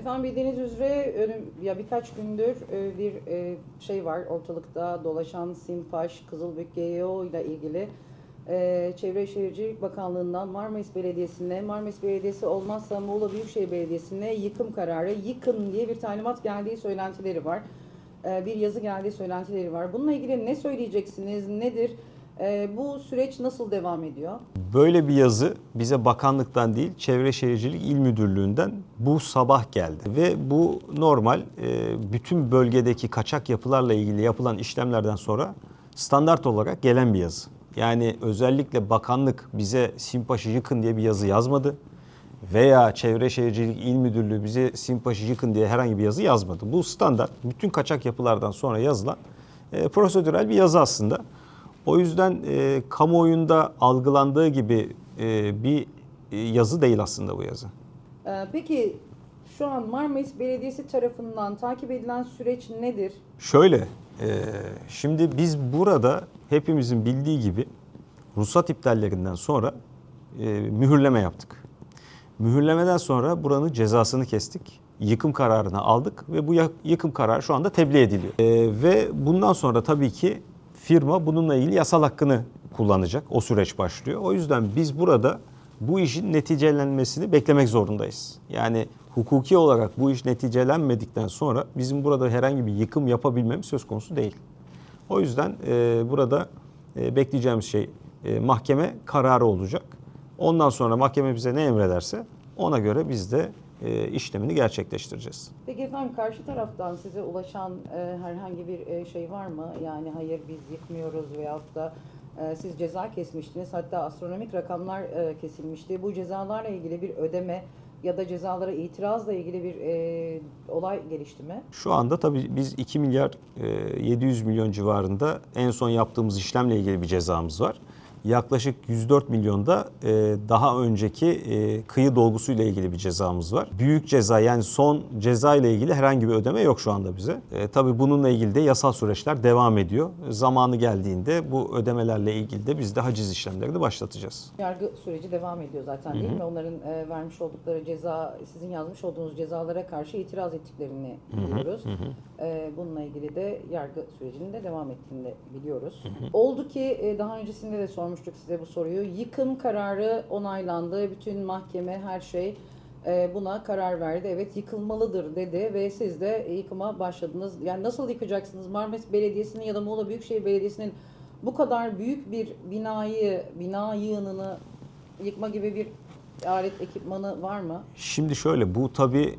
Efendim bildiğiniz üzere önüm, ya birkaç gündür e, bir e, şey var ortalıkta dolaşan Simpaş, Kızılbük GEO ile ilgili e, Çevre Şehircilik Bakanlığı'ndan Marmaris Belediyesi'ne, Marmaris Belediyesi olmazsa Muğla Büyükşehir Belediyesi'ne yıkım kararı, yıkın diye bir talimat geldiği söylentileri var. E, bir yazı geldiği söylentileri var. Bununla ilgili ne söyleyeceksiniz, nedir? E, bu süreç nasıl devam ediyor? Böyle bir yazı bize bakanlıktan değil Çevre Şehircilik İl Müdürlüğü'nden bu sabah geldi. Ve bu normal e, bütün bölgedeki kaçak yapılarla ilgili yapılan işlemlerden sonra standart olarak gelen bir yazı. Yani özellikle bakanlık bize Simpaş'ı yıkın diye bir yazı yazmadı. Veya Çevre Şehircilik İl Müdürlüğü bize Simpaş'ı yıkın diye herhangi bir yazı yazmadı. Bu standart bütün kaçak yapılardan sonra yazılan e, prosedürel bir yazı aslında. O yüzden e, kamuoyunda algılandığı gibi e, bir e, yazı değil aslında bu yazı. E, peki şu an Marmaris Belediyesi tarafından takip edilen süreç nedir? Şöyle, e, şimdi biz burada hepimizin bildiği gibi ruhsat iptallerinden sonra e, mühürleme yaptık. Mühürlemeden sonra buranın cezasını kestik. Yıkım kararını aldık ve bu yıkım kararı şu anda tebliğ ediliyor. E, ve bundan sonra tabii ki firma bununla ilgili yasal hakkını kullanacak. O süreç başlıyor. O yüzden biz burada bu işin neticelenmesini beklemek zorundayız. Yani hukuki olarak bu iş neticelenmedikten sonra bizim burada herhangi bir yıkım yapabilmemiz söz konusu değil. O yüzden e, burada e, bekleyeceğimiz şey e, mahkeme kararı olacak. Ondan sonra mahkeme bize ne emrederse ona göre biz de e, işlemini gerçekleştireceğiz. Peki efendim karşı taraftan size ulaşan e, herhangi bir e, şey var mı? Yani hayır biz yıkmıyoruz veyahut da e, siz ceza kesmiştiniz. Hatta astronomik rakamlar e, kesilmişti. Bu cezalarla ilgili bir ödeme ya da cezalara itirazla ilgili bir e, olay gelişti mi? Şu anda tabii biz 2 milyar e, 700 milyon civarında en son yaptığımız işlemle ilgili bir cezamız var. Yaklaşık 104 milyonda e, daha önceki e, kıyı dolgusuyla ilgili bir cezamız var. Büyük ceza yani son ceza ile ilgili herhangi bir ödeme yok şu anda bize. E, tabii bununla ilgili de yasal süreçler devam ediyor. Zamanı geldiğinde bu ödemelerle ilgili de biz de haciz işlemlerini başlatacağız. Yargı süreci devam ediyor zaten değil mi? Onların e, vermiş oldukları ceza, sizin yazmış olduğunuz cezalara karşı itiraz ettiklerini biliyoruz. E, bununla ilgili de yargı sürecinin de devam ettiğini de biliyoruz. Oldu ki e, daha öncesinde de sormuştuk size bu soruyu. Yıkım kararı onaylandı. Bütün mahkeme her şey e, buna karar verdi. Evet yıkılmalıdır dedi ve siz de yıkıma başladınız. Yani nasıl yıkacaksınız? Marmaris Belediyesi'nin ya da Muğla Büyükşehir Belediyesi'nin bu kadar büyük bir binayı, bina yığınını yıkma gibi bir alet ekipmanı var mı? Şimdi şöyle bu tabii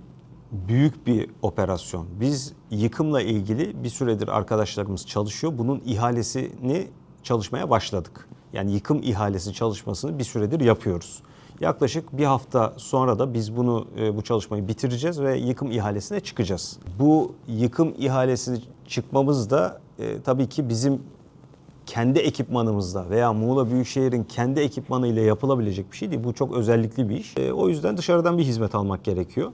büyük bir operasyon. Biz yıkımla ilgili bir süredir arkadaşlarımız çalışıyor. Bunun ihalesini çalışmaya başladık. Yani yıkım ihalesi çalışmasını bir süredir yapıyoruz. Yaklaşık bir hafta sonra da biz bunu e, bu çalışmayı bitireceğiz ve yıkım ihalesine çıkacağız. Bu yıkım ihalesine çıkmamız da e, tabii ki bizim kendi ekipmanımızla veya Muğla Büyükşehir'in kendi ekipmanı ile yapılabilecek bir şey değil. Bu çok özellikli bir iş. E, o yüzden dışarıdan bir hizmet almak gerekiyor.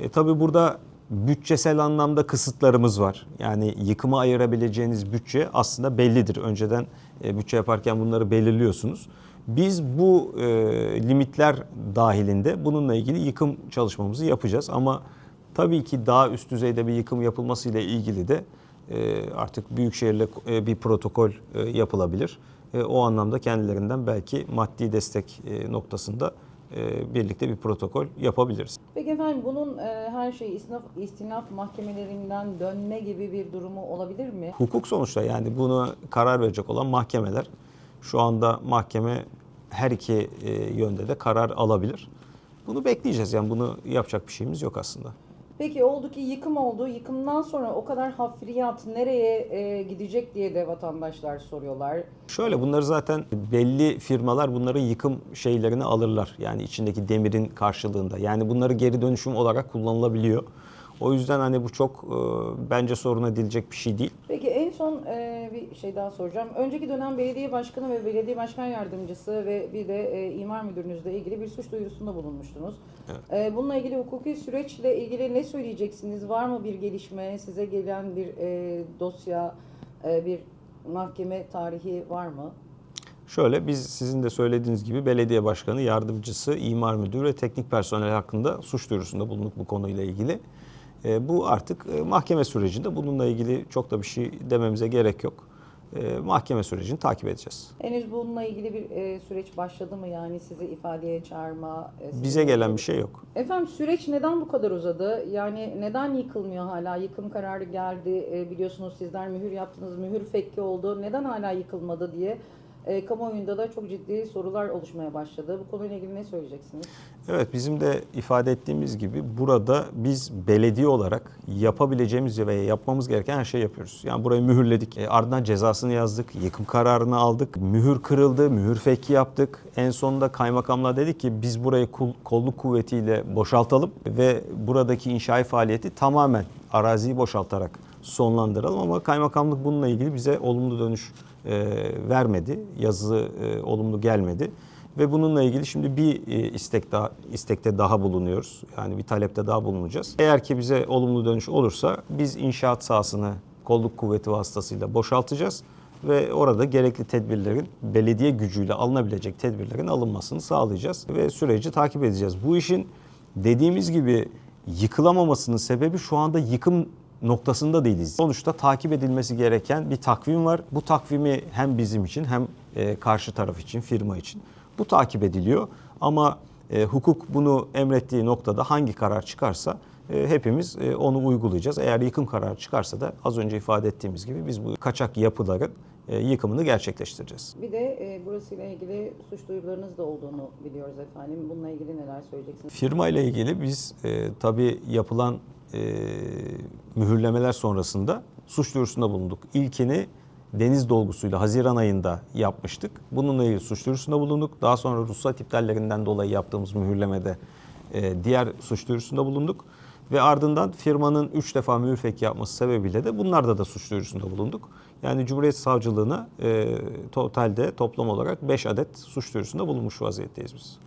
E, tabii burada bütçesel anlamda kısıtlarımız var. Yani yıkıma ayırabileceğiniz bütçe aslında bellidir. Önceden e, bütçe yaparken bunları belirliyorsunuz. Biz bu e, limitler dahilinde bununla ilgili yıkım çalışmamızı yapacağız. Ama tabii ki daha üst düzeyde bir yıkım yapılmasıyla ilgili de e, artık Büyükşehir'le e, bir protokol e, yapılabilir. E, O anlamda kendilerinden belki maddi destek e, noktasında birlikte bir protokol yapabiliriz. Peki efendim bunun e, her şey istinaf, istinaf mahkemelerinden dönme gibi bir durumu olabilir mi? Hukuk sonuçta yani bunu karar verecek olan mahkemeler. Şu anda mahkeme her iki e, yönde de karar alabilir. Bunu bekleyeceğiz yani bunu yapacak bir şeyimiz yok aslında. Peki oldu ki yıkım oldu. Yıkımdan sonra o kadar hafriyat nereye e, gidecek diye de vatandaşlar soruyorlar. Şöyle bunları zaten belli firmalar bunların yıkım şeylerini alırlar. Yani içindeki demirin karşılığında. Yani bunları geri dönüşüm olarak kullanılabiliyor. O yüzden hani bu çok e, bence sorun edilecek bir şey değil. Peki son e, bir şey daha soracağım. Önceki dönem belediye başkanı ve belediye başkan yardımcısı ve bir de e, imar müdürünüzle ilgili bir suç duyurusunda bulunmuştunuz. E, bununla ilgili hukuki süreçle ilgili ne söyleyeceksiniz? Var mı bir gelişme? Size gelen bir e, dosya, e, bir mahkeme tarihi var mı? Şöyle biz sizin de söylediğiniz gibi belediye başkanı, yardımcısı, imar müdürü ve teknik personel hakkında suç duyurusunda bulunduk bu konuyla ilgili. E, bu artık e, mahkeme sürecinde bununla ilgili çok da bir şey dememize gerek yok. E, mahkeme sürecini takip edeceğiz. Henüz bununla ilgili bir e, süreç başladı mı? Yani sizi ifadeye çağırma? e, Bize gelen bir şey yok. Efendim süreç neden bu kadar uzadı? Yani neden yıkılmıyor hala? Yıkım kararı geldi. E, biliyorsunuz sizler mühür yaptınız. Mühür fekki oldu. Neden hala yıkılmadı diye e, kamuoyunda da çok ciddi sorular oluşmaya başladı. Bu konuyla ilgili ne söyleyeceksiniz? Evet bizim de ifade ettiğimiz gibi burada biz belediye olarak yapabileceğimiz ve yapmamız gereken her şeyi yapıyoruz. Yani burayı mühürledik. E, ardından cezasını yazdık. Yıkım kararını aldık. Mühür kırıldı. Mühür feki yaptık. En sonunda kaymakamla dedik ki biz burayı kolluk kuvvetiyle boşaltalım ve buradaki inşai faaliyeti tamamen araziyi boşaltarak sonlandıralım ama kaymakamlık bununla ilgili bize olumlu dönüş e, vermedi. Yazı e, olumlu gelmedi. Ve bununla ilgili şimdi bir e, istek daha istekte daha bulunuyoruz. Yani bir talepte daha bulunacağız. Eğer ki bize olumlu dönüş olursa biz inşaat sahasını kolluk kuvveti vasıtasıyla boşaltacağız ve orada gerekli tedbirlerin belediye gücüyle alınabilecek tedbirlerin alınmasını sağlayacağız ve süreci takip edeceğiz. Bu işin dediğimiz gibi yıkılamamasının sebebi şu anda yıkım noktasında değiliz. Sonuçta takip edilmesi gereken bir takvim var. Bu takvimi hem bizim için hem e, karşı taraf için, firma için bu takip ediliyor. Ama e, hukuk bunu emrettiği noktada hangi karar çıkarsa e, hepimiz e, onu uygulayacağız. Eğer yıkım kararı çıkarsa da az önce ifade ettiğimiz gibi biz bu kaçak yapıların e, yıkımını gerçekleştireceğiz. Bir de e, burasıyla ilgili suç duyurularınız da olduğunu biliyoruz efendim. Bununla ilgili neler söyleyeceksiniz? Firma ile ilgili biz e, tabii yapılan e, mühürlemeler sonrasında suç duyurusunda bulunduk. İlkini deniz dolgusuyla Haziran ayında yapmıştık. Bununla ilgili suç duyurusunda bulunduk. Daha sonra ruhsat iptallerinden dolayı yaptığımız mühürlemede e, diğer suç duyurusunda bulunduk. Ve ardından firmanın 3 defa mühür feki yapması sebebiyle de bunlarda da suç duyurusunda bulunduk. Yani Cumhuriyet Savcılığına e, totalde toplam olarak 5 adet suç duyurusunda bulunmuş vaziyetteyiz biz.